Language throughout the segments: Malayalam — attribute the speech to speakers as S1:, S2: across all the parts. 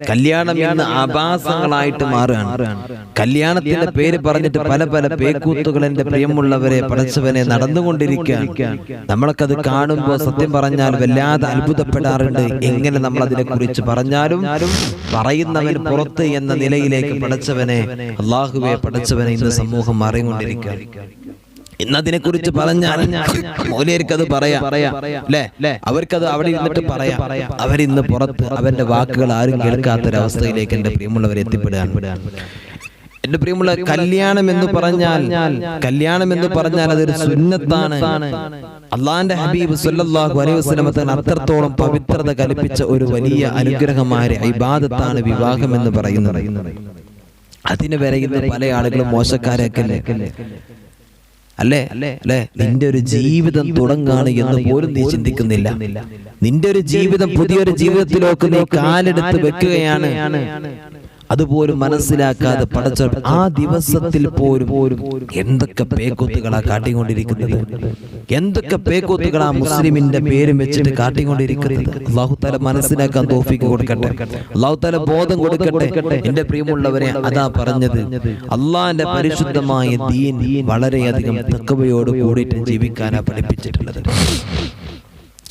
S1: കല്യാണം ഇന്ന് ആഭാസങ്ങളായിട്ട് മാറുകയാണ്. കല്യാണത്തിന്റെ പേര് പറഞ്ഞിട്ട് പല പല പേക്കൂത്തുകൾ എന്റെ പ്രിയമുള്ളവരെ പടച്ചവനെ നടന്നുകൊണ്ടിരിക്കുക നമ്മൾക്ക് അത് കാണുമ്പോൾ സത്യം പറഞ്ഞാൽ വല്ലാതെ അത്ഭുതപ്പെടാറുണ്ട്. എങ്ങനെ നമ്മൾ അതിനെ കുറിച്ച് പറഞ്ഞാലും പറയുന്നവൻ പുറത്ത് എന്ന നിലയിലേക്ക് പടച്ചവനെ അള്ളാഹുവെ പടച്ചവനെ ഇന്ന് സമൂഹം മാറിക്കൊണ്ടിരിക്കുക ഇന്നതിനെ കുറിച്ച് പറഞ്ഞാൽ അത് പറയാം. അല്ലേ അവർക്കത് അവിടെ ഇരുന്നിട്ട് പറയാം. അവരിന്ന് പുറത്ത് അവന്റെ വാക്കുകൾ ആരും കേൾക്കാത്തൊരവസ്ഥയിലേക്ക് എന്റെ പ്രിയമുള്ളവർ എത്തിപ്പെടുകയാണ്. എന്റെ പ്രിയമുള്ള കല്യാണം എന്ന് പറഞ്ഞാൽ കല്യാണം എന്ന് പറഞ്ഞാൽ അതൊരു സുന്നത്താണ്. അള്ളാന്റെ ഹബീബ് സുല്ലാഹു തങ്ങൾ അത്രത്തോളം പവിത്രത കൽപ്പിച്ച ഒരു വലിയ അനുഗ്രഹമായ ഇബാദത്താണ് വിവാഹം എന്ന് പറയുന്നത്. അതിന് വരെ ഇന്ന് പല ആളുകളും മോശക്കാരൊക്കെ അല്ലേ? അല്ലേ? നിന്റെ ഒരു ജീവിതം തുടങ്ങാണ് എന്ന് പോലും നീ ചിന്തിക്കുന്നില്ല. നിന്റെ ഒരു ജീവിതം പുതിയൊരു ജീവിതത്തിലേക്ക് നീ കാലെടുത്ത് വെക്കുകയാണ്. അതുപോലും മനസ്സിലാക്കാതെ പടച്ച ആ ദിവസത്തിൽ പോലും എന്തൊക്കെ പേക്കൂത്തുകളാ കാട്ടിക്കൊണ്ടിരിക്കുന്നത്? എന്തൊക്കെ പേക്കൂത്തുകളാ മുസ്ലിമിന്റെ പേരും വെച്ചിട്ട് കാട്ടിക്കൊണ്ടിരിക്കുന്നത്? അള്ളാഹു താല മനസ്സിലാക്കാൻ തോഫിക്ക് കൊടുക്കട്ടെ. അള്ളാഹു താല ബോധം കൊടുക്കട്ടെ. എന്റെ പ്രിയമുള്ളവരെ അതാ പറഞ്ഞത്. അള്ളാന്റെ പരിശുദ്ധമായ ദീൻ വളരെയധികം തക്കവയോട് കൂടിയിട്ട് ജീവിക്കാനാ പഠിപ്പിച്ചിട്ടുള്ളത്.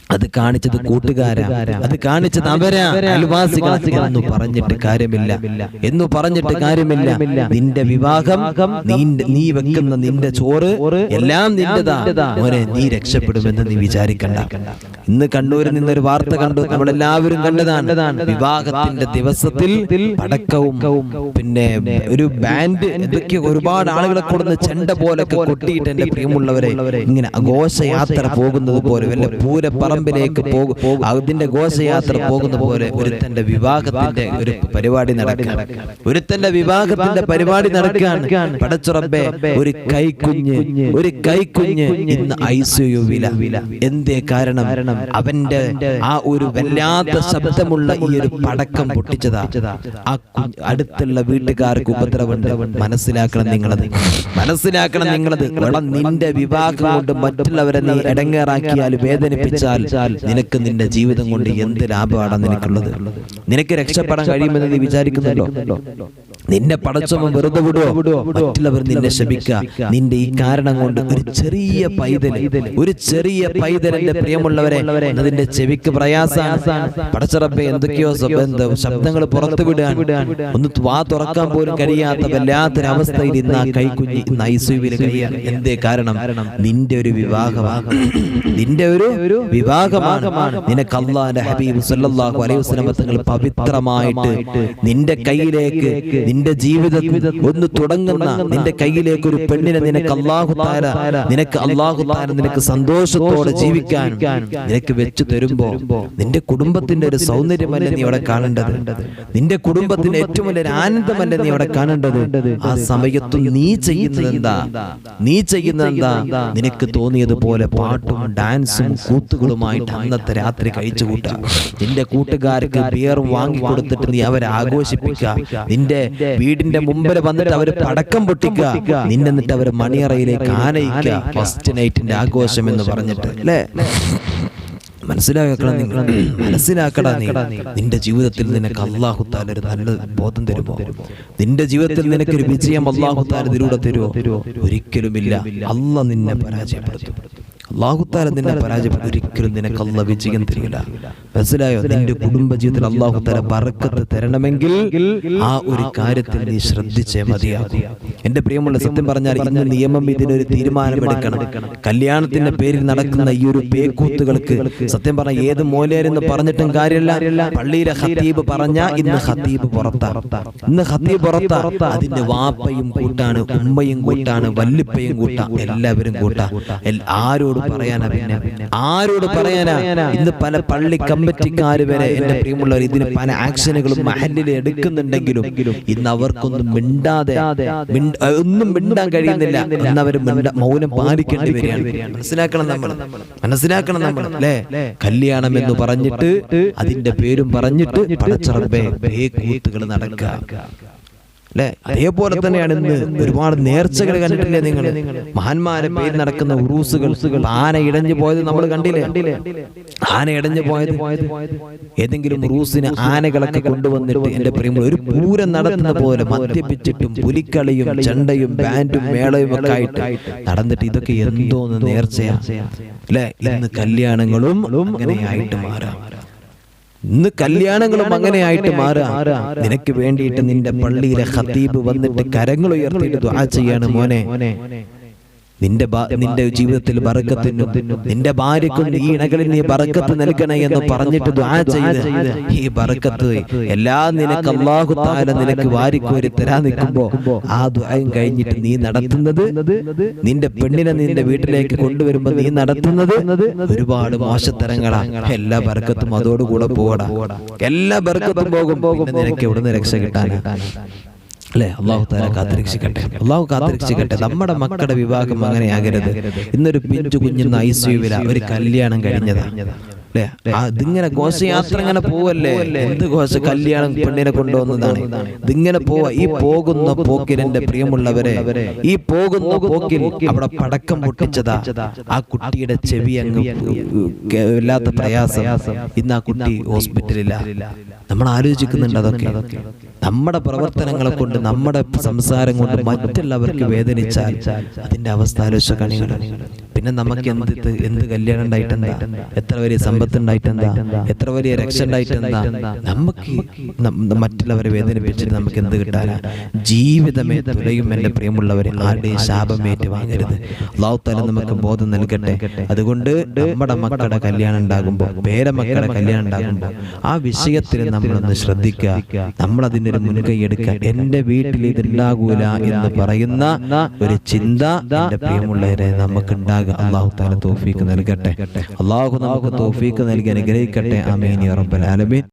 S1: അത് കാണിച്ചത് കൂട്ടുകാരാ. അത് കാണിച്ചത് അവരാ. അയൽവാസികൾ എന്ന് പറഞ്ഞിട്ട് കാര്യമില്ല. എന്ന് പറഞ്ഞിട്ട് കാര്യമില്ല. നിന്റെ വിവാഹം നീ വെക്കുന്ന നിന്റെ ചോറ് എല്ലാം നിന്റെതാ. മോനെ നീ രക്ഷപ്പെടുമെന്ന് നീ വിചാരിക്കണ്ട. ഇന്ന് കണ്ണൂരിൽ നിന്നൊരു വാർത്ത കണ്ടു. നമ്മളെല്ലാവരും കണ്ടതാണ്. വിവാഹത്തിന്റെ ദിവസത്തിൽ പടക്കവും പിന്നെ ഒരു ബാൻഡ് എന്തൊക്കെ ഒരുപാട് ആളുകളെ കൊടുന്ന് ചെണ്ട പോലൊക്കെ കൊട്ടിയിട്ട് എന്റെ പ്രിയമുള്ളവരെ ഇങ്ങനെ ആഘോഷയാത്ര പോകുന്നത് പോലെ വല്ല പൂരപ്പറമ്പിലേക്ക് പോകും അതിന്റെ ഘോഷയാത്ര പോകുന്ന പോലെ ഒരുത്തന്റെ വിവാഹത്തിന്റെ ഒരു പരിപാടി നടക്കുകയാണ്. ഒരുത്തന്റെ വിവാഹത്തിന്റെ പരിപാടി നടക്കുകയാണ്. പടച്ചുറപ്പെ ഒരു കൈക്കുഞ്ഞ് ഒരു കൈക്കുഞ്ഞ് ഇന്ന് ഐസിയുവില. എന്തേ കാരണം? അവന്റെ ആ ഒരു വല്ലാത്ത ശബ്ദമുള്ള ഈ ഒരു പടക്കം പൊട്ടിച്ചതാ. ആ അടുത്തുള്ള വീട്ടുകാർക്ക് ഉപദ്രവമുണ്ട്. മനസ്സിലാക്കണം നിങ്ങളത്. മനസ്സിലാക്കണം നിങ്ങളത്. നിന്റെ വിവാഹം കൊണ്ട് മറ്റുള്ളവരെ നീ ഇടങ്ങേറാക്കിയാൽ വേദനിപ്പിച്ചാൽ നിനക്ക് നിന്റെ ജീവിതം കൊണ്ട് എന്ത് ലാഭമാണ് നിനക്കുള്ളത്? നിനക്ക് രക്ഷപ്പെടാൻ കഴിയുമെന്ന് നീ വിചാരിക്കുന്നുണ്ടോ? നിന്നെ പടച്ചവൻ വെറുതെ വിടുവോ? മറ്റുള്ളവർ നിന്നെ ശപിക്ക. നിന്റെ ഈ കാരണം കൊണ്ട് ഒരു ചെറിയ പൈതൽ ഒരു ചെറിയ പൈതലിന്റെ പ്രിയമുള്ളവരെ അതിന്റെ ചെവിക്ക് പ്രയാസാണ്. പടച്ചറപ്പെ എന്തൊക്കെയോ ശബ്ദങ്ങൾ പുറത്തു വിടാൻ. ഒന്ന് വാ തുറക്കാൻ പോലും കഴിയാത്ത വല്ലാത്തൊരവസ്ഥയിൽ ഇന്ന് ആ കൈക്കുഞ്ഞി ഇന്ന് ഐസുവിൽ കഴിയാൻ. എന്തേ കാരണം? നിന്റെ ഒരു വിവാഹമാണ്. നിന്റെ ഒരു വിവാഹമാണ്. നിനക്ക് അള്ളാന്റെ ഹബീബ് സല്ലല്ലാഹു അലൈഹി വസല്ലം തങ്ങൾ പവിത്രമായിട്ട് നിന്റെ കയ്യിലേക്ക് നിന്റെ ജീവിതത്തിൽ ഒന്ന് തുടങ്ങുന്ന നിന്റെ കയ്യിലേക്ക് ഒരു പെണ്ണിനെ നിനക്ക് അള്ളാഹു താര നിനക്ക് അള്ളാഹു താര നിനക്ക് സന്തോഷത്തോടെ ജീവിക്കാൻ നിനക്ക് വെച്ചു തരുമ്പോ നിന്റെ കുടുംബത്തിന്റെ ഒരു സൗന്ദര്യമല്ല നീ അവിടെ കാണേണ്ടത്? നിന്റെ കുടുംബത്തിന്റെ ഏറ്റവും വലിയ ആനന്ദമല്ല നീ അവിടെ കാണേണ്ടത്? ആ സമയത്തും നീ ചെയ്യുന്നത് എന്താ നീ ചെയ്യുന്നത് എന്താ നിനക്ക് തോന്നിയതുപോലെ പാട്ടും ഡാൻസും കൂത്തുകളുമായിട്ട് അന്നത്തെ രാത്രി കഴിച്ചു കൂട്ടുക. നിന്റെ കൂട്ടുകാർക്ക് ബിയർ വാങ്ങി കൊടുത്തിട്ട് നീ അവരെ ആഘോഷിപ്പിക്കുക. നിന്റെ വീടിന്റെ മുമ്പിൽ വന്നിട്ട് അവർ പടക്കം പൊട്ടിക്കുക. നിന്നെ എന്നിട്ട് അവർ മണിയറയിലേക്ക് ആനയിക്കുക. ഫസ്റ്റ് നൈറ്റിന്റെ ആഘോഷം എന്ന് പറഞ്ഞിട്ട്. അല്ലേ? മനസ്സിലാക്കണം നിങ്ങൾ? മനസ്സിലാക്കടാ നീ. നിന്റെ ജീവിതത്തിൽ നിനക്ക് അള്ളാഹു താല ഒരു നല്ല ബോധം തരുമോ? നിന്റെ ജീവിതത്തിൽ നിനക്ക് ഒരു വിജയം അള്ളാഹു താല ഇതിലൂടെ തരുമോ? ഒരിക്കലുമില്ല. അല്ല നിന്നെ പരാജയപ്പെടുത്തും. അള്ളാഹുത്താല നിന്നെ പരാജയപ്പെടും ഒരിക്കലും നിനക്ക് അല്ല വിജയം തരില്ല. മനസ്സിലായോ? നിന്റെ കുടുംബ ജീവിതത്തിൽ തല പറക്കത്ത് തരണമെങ്കിൽ ആ ഒരു കാര്യത്തിൽ നീ ശ്രദ്ധിച്ചേ മതിയാകും. എന്റെ പ്രിയമുള്ള സത്യം പറഞ്ഞാൽ ഇന്ന് നിയമം ഇതിനൊരു തീരുമാനമെടുക്കണം. കല്യാണത്തിന്റെ പേരിൽ നടക്കുന്ന ഈ ഒരു പേക്കൂത്തുകൾക്ക് സത്യം പറഞ്ഞ ഏത് മോലേരെന്ന് പറഞ്ഞിട്ടും കാര്യമല്ല. പള്ളിയിലെ ഹത്തീബ് പറഞ്ഞ ഇന്ന് ഹത്തീബ് പുറത്താ. ഇന്ന് ഹത്തീബ് പുറത്താ. അതിന്റെ വാപ്പയും കൂട്ടാണ് ഉമ്മയും കൂട്ടാണ് വല്ലിപ്പയും കൂട്ടാ എല്ലാവരും കൂട്ടാ. ആരോട് പറയാനാ പിന്നെ? ആരോട് പറയാനാ? ഇന്ന് പല പള്ളി കമ്മിറ്റിക്കാര് വരെ എന്റെ പ്രിയമുള്ളവർ ഇതിന് പല ആക്ഷനുകളും മഹലിൽ എടുക്കുന്നുണ്ടെങ്കിലും ഇന്ന് അവർക്കൊന്നും മിണ്ടാതെ ഒന്നും മിണ്ടാൻ കഴിയുന്നില്ല. അവർ മൗനം പാലിക്കേണ്ടി വരികയാണ്. മനസ്സിലാക്കണം നമ്മൾ മനസ്സിലാക്കണം നമ്മൾ അല്ലേ? കല്യാണം എന്ന് പറഞ്ഞിട്ട് അതിന്റെ പേരും പറഞ്ഞിട്ട് പടച്ചറബേ കൂത്തുകൾ നടക്കുക. അല്ലെ അതേപോലെ തന്നെയാണ് ഇന്ന് ഒരുപാട് നേർച്ചകൾ കണ്ടിട്ടില്ലേ നിങ്ങൾ മഹാന്മാരെ പേര് നടക്കുന്ന ഉറൂസുകൾ. ആന ഇടഞ്ഞു പോയത് നമ്മൾ കണ്ടില്ലേ? ആന ഇടഞ്ഞു പോയത് ഏതെങ്കിലും ഉറൂസിന് ആനകളൊക്കെ കൊണ്ടുവന്നിട്ട് എന്റെ പ്രിയമുള്ള ഒരു പൂരം നടത്തുന്ന പോലെ മദ്യപിച്ചിട്ടും പുലിക്കളിയും ചെണ്ടയും ബാൻഡും മേളയും ഒക്കെ ആയിട്ട് നടന്നിട്ട് ഇതൊക്കെ എന്തോന്ന് നേർച്ചയാ? അല്ലെ ഇന്ന് കല്യാണങ്ങളും അങ്ങനെയായിട്ട് മാറാം. ഇന്ന് കല്യാണങ്ങളും അങ്ങനെ ആയിട്ട് മാറാം. നിനക്ക് വേണ്ടിയിട്ട് നിന്റെ പള്ളിയിലെ ഖത്തീബ് വന്നിട്ട് കരങ്ങൾ ഉയർത്തിയിട്ട് ദുആ ചെയ്യാണ് മോനെ. നിന്റെ നിന്റെ ജീവിതത്തിൽ ബറക്കത്തിനും നിന്റെ ഭാര്യക്കും ഈ ഇണകളിൽ നീ ബറക്കത്ത് നൽകണേ എന്ന് പറഞ്ഞിട്ട് ചെയ്ത് ഈ ബറക്കത്ത് എല്ലാ നിനക്ക് അള്ളാഹു താല നിനക്ക് വാരിക്കോരി തരാൻ നിൽക്കുമ്പോ ആ ദ്വായം കഴിഞ്ഞിട്ട് നീ നടത്തുന്നത് നിന്റെ പെണ്ണിനെ നിന്റെ വീട്ടിലേക്ക് കൊണ്ടുവരുമ്പോ നീ നടത്തുന്നത് ഒരുപാട് മോശത്തരങ്ങളാ. എല്ലാ ബർക്കത്തും അതോടുകൂടെ പോകടാ എല്ലാ ബർക്കത്തും പോകും. നിനക്ക് എവിടുന്ന് രക്ഷ കിട്ടാനാ? അല്ലെ? അള്ളാഹു താല കാത്തിരക്ഷിക്കട്ടെ. അള്ളാഹു കാത്തിരക്ഷിക്കട്ടെ. നമ്മുടെ മക്കളുടെ വിവാഹം അങ്ങനെയാകരുത്. ഇന്നൊരു പിഞ്ചു കുഞ്ഞിന്ന് ഐ സിയുവില ഒരു കല്യാണം കഴിഞ്ഞതാ. അല്ലെ ഇതിങ്ങനെ ഘോഷയാത്ര ഇങ്ങനെ പോവല്ലേ? എന്ത് ഘോഷ കല്യാണം പെണ്ണിനെ കൊണ്ടുവന്നതാണ്? ഇതിങ്ങനെ പോവാ. ഈ പോകുന്ന പോക്കിൽ എന്റെ പ്രിയമുള്ളവരെ ഈ പോകുന്ന പോക്കിൽ അവിടെ പടക്കം പൊട്ടിച്ചതാ. ആ കുട്ടിയുടെ ചെവി അങ്ങ് ഇല്ലാത്ത വല്ലാത്ത പ്രയാസം. ഇന്ന് ആ കുട്ടി ഹോസ്പിറ്റലില്ല നമ്മൾ ആലോചിക്കുന്നുണ്ട് അതൊക്കെ. നമ്മുടെ പ്രവർത്തനങ്ങളെ കൊണ്ട് നമ്മുടെ സംസാരം കൊണ്ട് മറ്റുള്ളവർക്ക് വേദനിച്ചാൽ അതിന്റെ അവസ്ഥ ആലോചിച്ച കണികളാണ് പിന്നെ നമുക്ക് എന്ത് എന്ത് കല്യാണം ഉണ്ടായിട്ടെന്താ? എത്ര വലിയ സമ്പത്ത് എന്താ എത്ര വലിയ രക്ഷ ഉണ്ടായിട്ടെന്താ നമുക്ക് മറ്റുള്ളവരെ വേദനിപ്പിച്ചിട്ട് നമുക്ക് എന്ത് കിട്ടാനാ? ജീവിതമേ തുലയും എന്റെ പ്രിയമുള്ളവരെ ആരുടെയും ശാപമേറ്റ് വാങ്ങരുത് അള്ളാഹുത്താല നമുക്ക് ബോധം നൽകട്ടെ. അതുകൊണ്ട് നമ്മുടെ മക്കളുടെ കല്യാണം ഉണ്ടാകുമ്പോൾ പേരമക്കളുടെ കല്യാണം ഉണ്ടാകുമ്പോൾ ആ വിഷയത്തിൽ നമ്മളൊന്ന് ശ്രദ്ധിക്കുക. നമ്മൾ ഒരു മുൻകൈ എടുക്കുക. എന്റെ വീട്ടിൽ ഇതുണ്ടാകൂല എന്ന് പറയുന്ന ഒരു ചിന്ത എന്റെ പ്രിയമുള്ളവരെ നമുക്ക് ഉണ്ടാകുക അള്ളാഹു താല തോഫീക്ക് നൽകട്ടെ. അള്ളാഹു നമുക്ക് തോഫീക്ക് നൽകി അനുഗ്രഹിക്കട്ടെ. അമീൻ റബ്ബൽ ആലമീൻ.